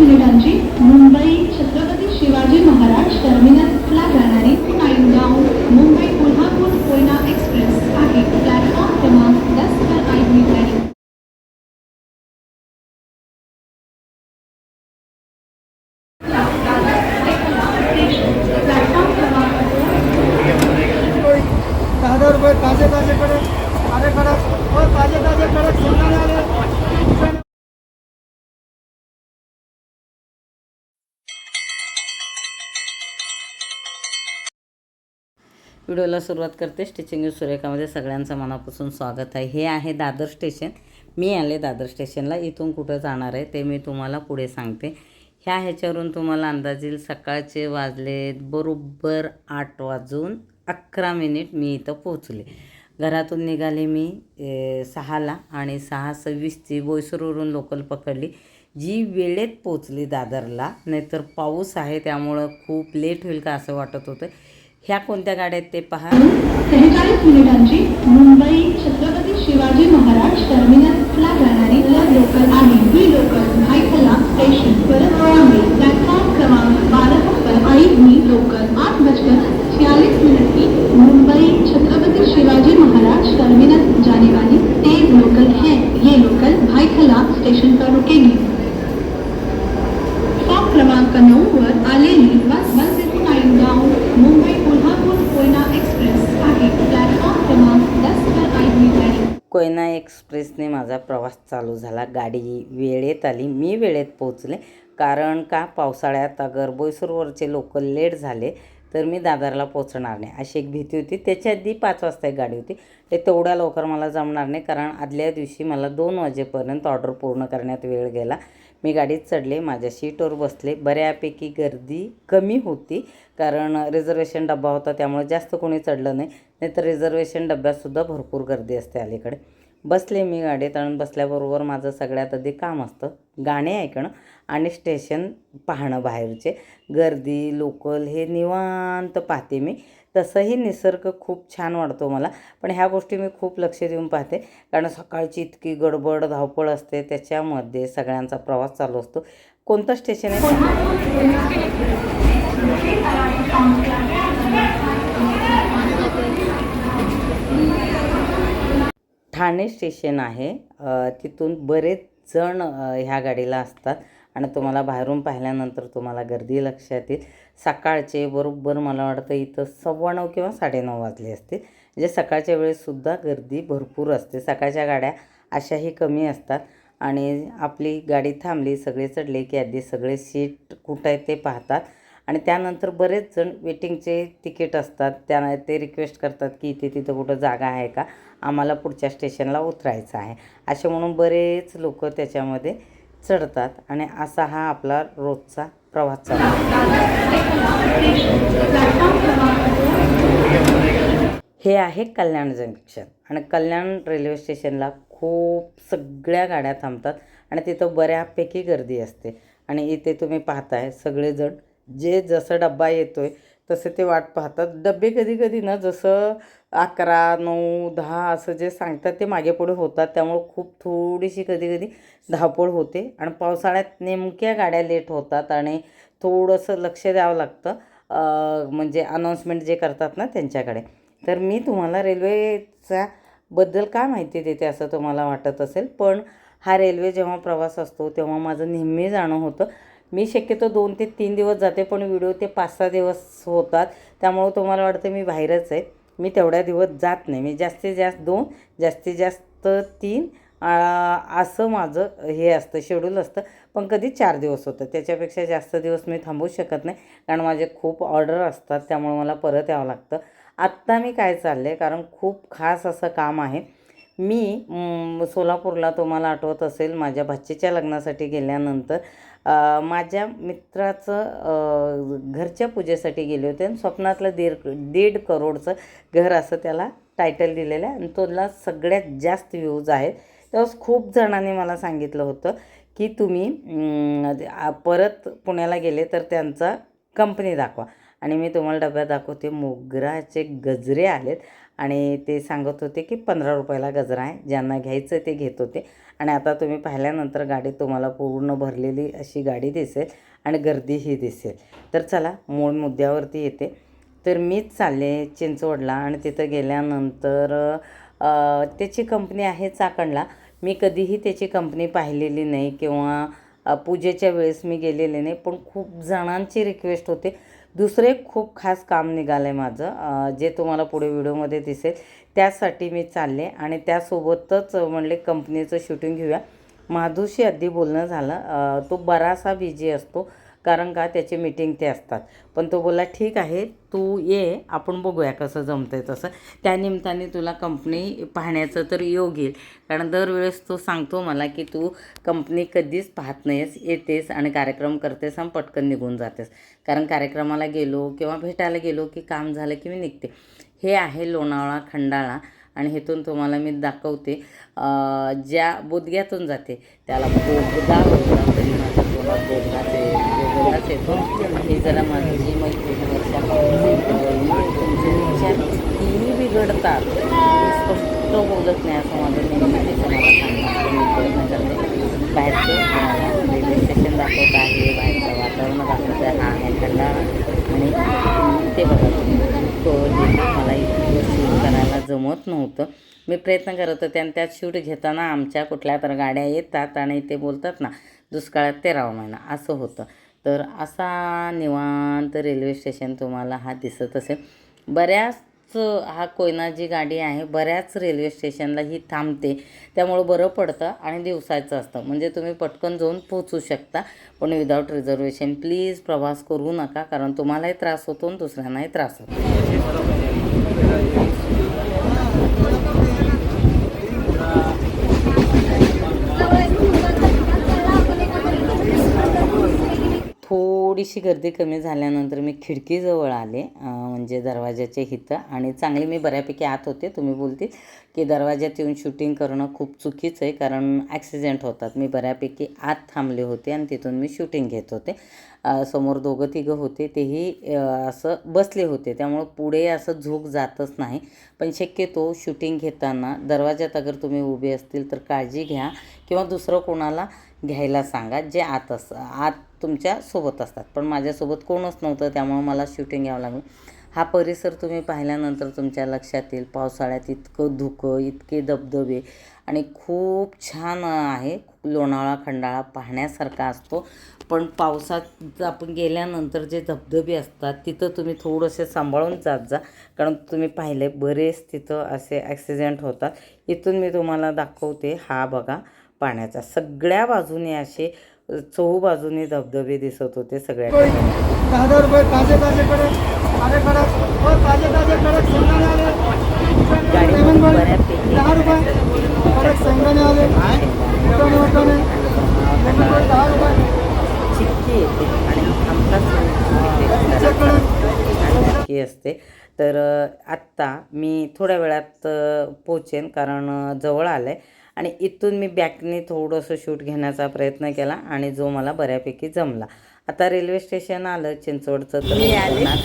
నిలడానికి ముంబై व्हिडिओला सुरुवात करते. स्टिचिंग सुरेखामध्ये सगळ्यांचं मनापासून स्वागत आहे. हे आहे दादर स्टेशन मी आले दादर स्टेशनला इथून कुठं जाणार आहे ते मी तुम्हाला पुढे सांगते. ह्या ह्याच्यावरून तुम्हाला अंदाज येईल सकाळचे वाजले बरोबर आठ वाजून अकरा मिनिट मी इथं पोचले घरातून निघाले मी सहाला आणि सहा सव्वीसची बोईसरवरून लोकल पकडली. जी वेळेत पोचली दादरला नाहीतर पाऊस आहे त्यामुळं खूप लेट होईल का असं वाटत होतं. ह्या कोणत्या गाड्या ते पहा. मुंबई छत्रपती शिवाजी महाराज टर्मिनसला जाणारी लोकल ही लोकल स्टेशन परत प्लॅटफॉर्म क्रमांक बारह पर आईनी लोकल आठ बजकर छियालीस मिनट की मुंबई छत्रपति शिवाजी महाराज टर्मिनस जाने वाली तेज लोकल है. ये लोकल भाईखला स्टेशन पर रुकेगी. प्लॅटफॉर्म क्रमांक आलेली कोयना एक्सप्रेसने माझा प्रवास चालू झाला. गाडी वेळेत आली. मी वेळेत पोचले कारण का? पावसाळ्यात अगर बोईसरवरचे लोक लेट झाले तर मी दादरला पोचणार नाही. अशी एक भीती होती. त्याच्या आधी पाच वाजता एक गाडी होती. ते तेवढ्या लवकर मला जमणार नाही कारण आदल्या दिवशी मला दोन वाजेपर्यंत ऑर्डर पूर्ण करण्यात वेळ गेला. मी गाडीत चढले माझ्या सीटवर बसले. बऱ्यापैकी गर्दी कमी होती कारण रिझर्वेशन डबा होता त्यामुळे जास्त कोणी चढलं नाही. नाहीतर रिझर्वेशन डब्यातसुद्धा भरपूर गर्दी असते अलीकडे. बसले मी गाडीत आणि बसल्याबरोबर माझं सगळ्यात आधी काम असतं गाणे ऐकणं आणि स्टेशन पाहणं बाहेरचे. गर्दी लोकल हे निवांत पाहते मी. तसंही निसर्ग खूप छान वाटतो मला. पण ह्या गोष्टी मी खूप लक्ष देऊन पाहते. कारण सकाळची इतकी गडबड धावपळ असते त्याच्यामध्ये सगळ्यांचा प्रवास चालू असतो. कोणतं स्टेशन आहे? ठाणे स्टेशन आहे. तिथून बरेच जण ह्या गाडीला असतात. आणि तुम्हाला बाहेरून पाहिल्यानंतर तुम्हाला गर्दी लक्षात येईल. सकाळचे बरोबर मला वाटतं इथं सव्वा नऊ किंवा साडेनऊ वाजले असते. म्हणजे सकाळच्या वेळेससुद्धा गर्दी भरपूर असते. सकाळच्या गाड्या अशाही कमी असतात. आणि आपली गाडी थांबली सगळे चढले की आधी सगळे सीट कुठं आहे ते पाहतात. आणि त्यानंतर बरेच जण वेटिंगचे तिकीट असतात. त्यांना ते रिक्वेस्ट करतात की इथे तिथं कुठं जागा आहे का? आम्हाला पुढच्या स्टेशनला उतरायचं आहे. असे म्हणून बरेच लोक त्याच्यामध्ये चढतात आणि असा हा आपला रोजचा प्रवास चालू हे आहे कल्याण जंक्शन. आणि कल्याण रेल्वे स्टेशनला खूप सगळ्या गाड्या थांबतात आणि तिथं बऱ्यापैकी गर्दी असते. आणि इथे तुम्ही पाहताय सगळेजण जे जसं डब्बा येतो आहे तसे ते वाट पाहतात. डबे कधी कधी ना जसं अकरा नऊ दहा असं जे सांगतात ते मागे पुढे होतात. त्यामुळं खूप थोडीशी कधी कधी धावपळ होते. आणि पावसाळ्यात नेमक्या गाड्या लेट होतात आणि थोडंसं लक्ष द्यावं लागतं. म्हणजे अनाऊन्समेंट जे करतात ना त्यांच्याकडे. तर मी तुम्हाला रेल्वेचा बद्दल काय माहिती देते असं तुम्हाला वाटत असेल. पण हा रेल्वे जेव्हा प्रवास असतो तेव्हा माझं नेहमी जाणं होतं. मी शक्यतो दोन ते तीन दिवस जाते पण व्हिडिओ ते पाच सहा दिवस होतात. त्यामुळं तुम्हाला वाटतं मी बाहेरच आहे. मी तेवढ्या दिवस जात नाही. मी जास्तीत जास्त दोन जास्तीत जास्त तीन आ, असं माझं हे असतं शेड्यूल असतं. पण कधी चार दिवस होतं. त्याच्यापेक्षा जास्त दिवस मी थांबू शकत नाही. कारण माझे खूप ऑर्डर असतात. त्यामुळे मला परत यावं लागतं. आत्ता मी काय चाललं आहे कारण खूप खास असं काम आहे. मी सोलापूरला तुम्हाला आठवत असेल माझ्या भाचीच्या लग्नासाठी गेल्यानंतर माझ्या मित्राचं घरच्या पूजेसाठी गेले होते आणि स्वप्नातलं दीड दीड करोडचं घर असं त्याला टायटल दिलेलं आहे. आणि तोला सगळ्यात जास्त व्ह्यूज आहेत. तेव्हा खूप जणांनी मला सांगितलं होतं की तुम्ही परत पुण्याला गेले तर त्यांचा कंपनी दाखवा. आणि मी तुम्हाला डब्यात दाखवते मोगराचे गजरे आलेत. आणि ते सांगत होते की पंधरा रुपयाला गजरा आहे ज्यांना घ्यायचं ते घेत होते. आणि आता तुम्ही पाहिल्यानंतर गाडी तुम्हाला पूर्ण भरलेली अशी गाडी दिसेल आणि गर्दीही दिसेल. तर चला मूळ मुद्द्यावरती येते. तर मीच चालले चिंचवडला आणि तिथं गेल्यानंतर त्याची कंपनी आहे चाकणला. मी कधीही त्याची कंपनी पाहिलेली नाही किंवा पूजेच्या वेळेस मी गेलेले नाही पण खूप जणांची रिक्वेस्ट होते. दुसरे खूप खास काम निघालं आहे माझं जे तुम्हाला पुढे व्हिडिओमध्ये दिसेल त्यासाठी मी चालले आणि त्यासोबतच म्हणले कंपनीचं शूटिंग घेऊया. माधूशी अगदी बोलणं झालं. तो बरासा बिझी असतो. कारण का त्याची मीटिंग ते असतात. पण तो बोला ठीक आहे तू ये आपण बघूया कसं जमतं आहे तसं. त्या निमित्ताने तुला कंपनी पाहण्याचं तर योग येईल. कारण दरवेळेस तो सांगतो मला की तू कंपनी कधीच पाहत नाहीस येतेस आणि कार्यक्रम करतेस आणि पटकन निघून जातेस. कारण कार्यक्रमाला गेलो किंवा भेटायला गेलो की काम झालं की मी निघते. हे आहे लोणावळा खंडाळा आणि हेतून तुम्हाला मी दाखवते ज्या बोदग्यातून जाते त्याला बोगदा बोलतात तरी माझ्या तोंडात घरात येतो. हे जरा माझी मैत्रीण वर्षापासून तुमचे विचार कितीही बिघडतात. स्पष्ट बोलत नाही असं माझं नेहमी तिचं मला सांगणार बाहेरचे प्रयत्न करते. रेल्वे स्टेशन दाखवत आहे. बाहेरचं वातावरण दाखवत आहे. हा आहे खंडाळा आणि ते बघा तो मला इतकं शूट करायला जमत नव्हतं. मी प्रयत्न करत होते आणि त्यात शूट घेताना आमच्या कुठल्या तर गाड्या येतात आणि ते बोलतात ना दुष्काळात तेरावा महिना असं होतं. तर असा निवांत रेल्वे स्टेशन तुम्हाला हा दिसत असेल. बऱ्याच हा कोयना जी गाडी आहे बऱ्याच रेल्वे स्टेशनला ही थांबते. त्यामुळं बरं पडतं आणि दिवसाचं असतं. म्हणजे तुम्ही पटकन जाऊन पोहोचू शकता. पण विदाऊट रिझर्वेशन प्लीज प्रवास करू नका कारण तुम्हालाही त्रास होतो आणि दुसऱ्यांनाही त्रास होतो. थोडीशी गर्दी कमी झाल्यानंतर मी खिडकीजवळ आले म्हणजे दरवाजाच्या हिथं आणि चांगली मी बऱ्यापैकी आत होते. तुम्ही बोलतील की दरवाजात येऊन शूटिंग करणं खूप चुकीचं आहे कारण ॲक्सिडेंट होतात. मी बऱ्यापैकी आत थांबले होते आणि तिथून मी शूटिंग घेत होते. समोर दोघं तिघं होते तेही असं बसले होते. त्यामुळं पुढे असं झोक जातच नाही. पण शक्यतो शूटिंग घेताना दरवाज्यात अगर तुम्ही उभे असतील तर काळजी घ्या किंवा दुसरं कोणाला घ्यायला सांगा जे आत अस आत तुमच्यासोबत असतात. पण माझ्यासोबत कोणच नव्हतं त्यामुळं मला शूटिंग घ्यावं लागलं. हा परिसर तुम्ही पाहिल्यानंतर तुमच्या लक्षात येईल. पावसाळ्यात इतकं धुकं इतके धबधबे आणि खूप छान आहे. लोणावळा खंडाळा पाहण्यासारखा असतो. पण पावसात आपण गेल्यानंतर जे धबधबे असतात तिथं तुम्ही थोडंसे सांभाळून जात जा. कारण तुम्ही पाहिले बरेच तिथं असे ॲक्सिडेंट होतात. इथून मी तुम्हाला दाखवते हा बघा पाण्याचा. सगळ्या बाजूने असे चहू बाजूने धबधबे दिसत होते सगळ्या रुपये ताजे ताजे कडक आले कडक हो ताजे ताजे कडक शेंगदाणे आले. लेमन दहा रुपये कडक शेंगदाणे आले. लेमन दहा रुपये. चिक्की येते आणि हमखास चे कडक. चिक्की असते. तर आत्ता मी थोड्या वेळात पोचेन कारण जवळ आलं आहे आणि इथून मी बॅकने थोडंसं शूट घेण्याचा प्रयत्न केला आणि जो मला बऱ्यापैकी जमला. आता रेल्वे स्टेशन आलं चिंचवडचं तर मी आले. आणि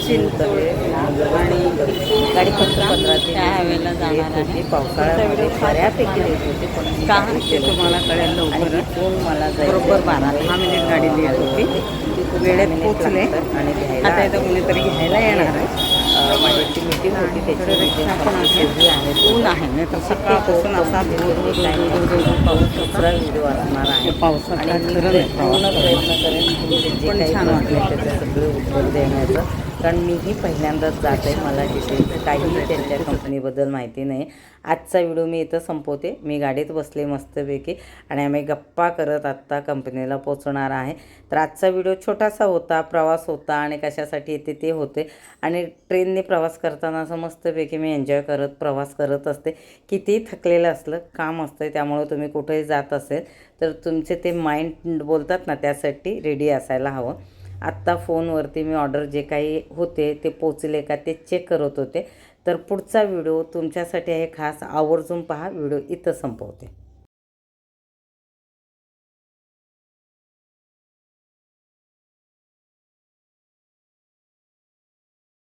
गाडी फक्त पंधरा ते मिनिट लेट होती पावसाळ्यामध्ये बऱ्यापैकी लेट होती. पण का तुम्हाला कळेल आणि तिथून मला बरोबर बारा दहा मिनिट गाडी लेट होती. वेळेत पोचले आणि आता इथं कोणीतरी घ्यायला येणार आहे. माझ्याची मीटिंग होती त्याची रिक्षा पण आहे ऊन आहे नाही तर सकाळपासून असा पाऊस दुसरा व्हिडिओ असणार आहे पावसात पूर्ण प्रयत्न करेन. जे काही छान वाटले त्याचे सगळे उत्तर देण्याचं. कारण मीही पहिल्यांदाच जात आहे मला तिथे काहीही त्यांच्या कंपनीबद्दल माहिती नाही. आजचा व्हिडिओ मी इथं संपवते. मी गाडीत बसले मस्तपैकी आणि आम्ही गप्पा करत आत्ता कंपनीला पोचणार आहे. तर आजचा व्हिडिओ छोटासा होता प्रवास होता आणि कशासाठी येते ते होते. आणि ट्रेनने प्रवास करताना असं मस्तपैकी मी एन्जॉय करत प्रवास करत असते. कितीही थकलेलं असलं काम असतं त्यामुळं तुम्ही कुठेही जात असेल तर तुमचे ते माइंड बोलतात ना त्यासाठी रेडी असायला हवं. आत्ता फोनवरती मी ऑर्डर जे काही होते ते पोचले का ते चेक करत होते. तर पुढचा व्हिडिओ तुमच्यासाठी आहे खास. आवर्जून पहा व्हिडिओ इथं संपवते.